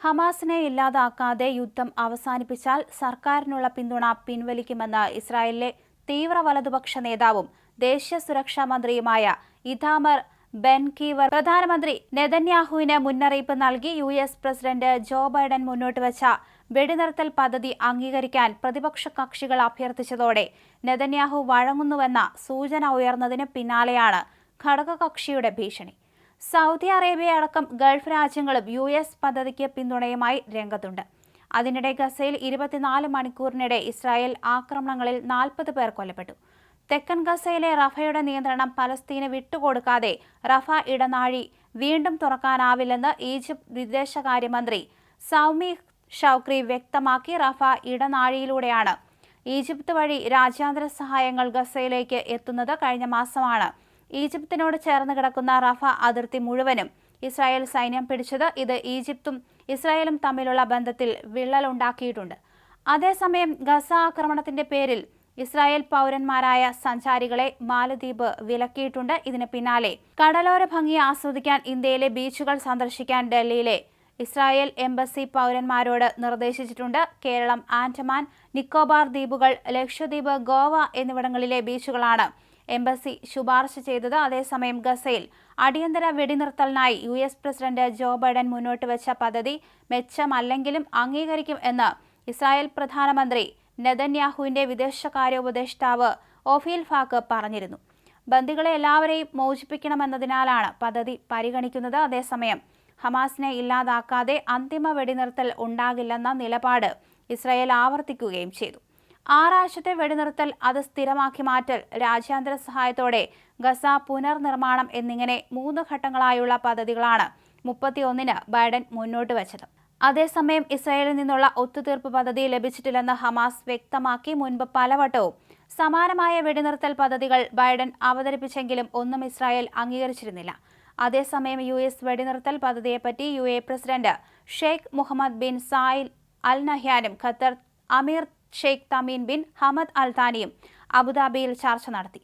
ഹമാസിനെ ഇല്ലാതാക്കാതെ യുദ്ധം അവസാനിപ്പിച്ചാൽ സർക്കാരിനുള്ള പിന്തുണ പിൻവലിക്കുമെന്ന് ഇസ്രായേലിലെ തീവ്ര വലതുപക്ഷ നേതാവും ദേശീയ സുരക്ഷാ മന്ത്രിയുമായ ഇഥാമർ ബെൻകീവർ പ്രധാനമന്ത്രി നെതന്യാഹുവിന് മുന്നറിയിപ്പ് നൽകി U S president Joe Biden മുന്നോട്ട് വെച്ച വെടിനിർത്തൽ പദ്ധതി അംഗീകരിക്കാൻ പ്രതിപക്ഷ കക്ഷികൾ അഭ്യർത്ഥിച്ചതോടെ നെതന്യാഹു വഴങ്ങുന്നുവെന്ന സൂചന ഉയർന്നതിന് പിന്നാലെയാണ് ഘടകകക്ഷിയുടെ ഭീഷണി. സൗദി അറേബ്യ അടക്കം ഗൾഫ് രാജ്യങ്ങളും യു എസ് പദ്ധതിക്ക് പിന്തുണയുമായി രംഗത്തുണ്ട്. അതിനിടെ ഗസയിൽ ഇരുപത്തിനാല് മണിക്കൂറിനിടെ ഇസ്രായേൽ ആക്രമണങ്ങളിൽ നാൽപ്പത് പേർ കൊല്ലപ്പെട്ടു. തെക്കൻ ഗസയിലെ റഫയുടെ നിയന്ത്രണം പലസ്തീന് വിട്ടുകൊടുക്കാതെ റഫ ഇടനാഴി വീണ്ടും തുറക്കാനാവില്ലെന്ന് ഈജിപ്ത് വിദേശകാര്യമന്ത്രി സൗമി ഷൗക്രി വ്യക്തമാക്കി റഫ ഇടനാഴിയിലൂടെയാണ്. ഈജിപ്ത് വഴി രാജ്യാന്തര സഹായങ്ങൾ ഗസയിലേക്ക് എത്തുന്നത് കഴിഞ്ഞ മാസമാണ്. ഈജിപ്തിനോട് ചേർന്ന് കിടക്കുന്ന റഫ അതിർത്തി മുഴുവനും ഇസ്രായേൽ സൈന്യം പിടിച്ചത് ഇത് ഈജിപ്തും ഇസ്രായേലും തമ്മിലുള്ള ബന്ധത്തിൽ വിള്ളലുണ്ടാക്കിയിട്ടുണ്ട്. അതേസമയം ഗസ ആക്രമണത്തിന്റെ പേരിൽ ഇസ്രായേൽ പൗരന്മാരായ സഞ്ചാരികളെ മാലദ്വീപ് വിലക്കിയിട്ടുണ്ട്. ഇതിന് പിന്നാലെ കടലോര ഭംഗി ആസ്വദിക്കാൻ ഇന്ത്യയിലെ ബീച്ചുകൾ സന്ദർശിക്കാൻ ഡൽഹിയിലെ ഇസ്രായേൽ എംബസി പൗരന്മാരോട് നിർദ്ദേശിച്ചിട്ടുണ്ട്. കേരളം ആൻഡമാൻ നിക്കോബാർ ദ്വീപുകൾ ലക്ഷദ്വീപ് ഗോവ എന്നിവിടങ്ങളിലെ ബീച്ചുകളാണ് എംബസി ശുപാർശ ചെയ്തത് അതേസമയം ഗസയിൽ. അടിയന്തര വെടിനിർത്തലിനായി U S president Joe Biden മുന്നോട്ട് വെച്ച പദ്ധതി മെച്ചമല്ലെങ്കിലും അംഗീകരിക്കും എന്ന് ഇസ്രായേൽ പ്രധാനമന്ത്രി നെതന്യാഹുവിന്റെ വിദേശകാര്യ ഉപദേഷ്ടാവ് ഓഫീൽ ഫാക്ക് പറഞ്ഞിരുന്നു. ബന്ദികളെ എല്ലാവരെയും മോചിപ്പിക്കണമെന്നതിനാലാണ് പദ്ധതി പരിഗണിക്കുന്നത്. അതേസമയം ഹമാസിനെ ഇല്ലാതാക്കാതെ അന്തിമ വെടിനിർത്തൽ ഉണ്ടാകില്ലെന്ന നിലപാട് ഇസ്രായേൽ ആവർത്തിക്കുകയും ചെയ്തു. ആറാഴ്ചത്തെ വെടിനിർത്തൽ അത് സ്ഥിരമാക്കി മാറ്റൽ രാജ്യാന്തര സഹായത്തോടെ ഗസ പുനർനിർമ്മാണം എന്നിങ്ങനെ മൂന്ന് ഘട്ടങ്ങളായുള്ള പദ്ധതികളാണ് മുപ്പത്തിയൊന്നിന് ബൈഡൻ മുന്നോട്ട് വച്ചത്. അതേസമയം ഇസ്രായേലിൽ നിന്നുള്ള ഒത്തുതീർപ്പ് പദ്ധതി ലഭിച്ചിട്ടില്ലെന്ന് ഹമാസ് വ്യക്തമാക്കി മുൻപ് പലവട്ടവും സമാനമായ വെടിനിർത്തൽ പദ്ധതികൾ ബൈഡൻ അവതരിപ്പിച്ചെങ്കിലും ഒന്നും ഇസ്രായേൽ അംഗീകരിച്ചിരുന്നില്ല. അതേസമയം യു എസ് വെടിനിർത്തൽ പദ്ധതിയെപ്പറ്റി U A president Sheikh Mohammed bin Zayed al നഹ്യാനും Qatar emir Sheikh Tamim bin Hamad al താനിയും അബുദാബിയിൽ ചർച്ച നടത്തി.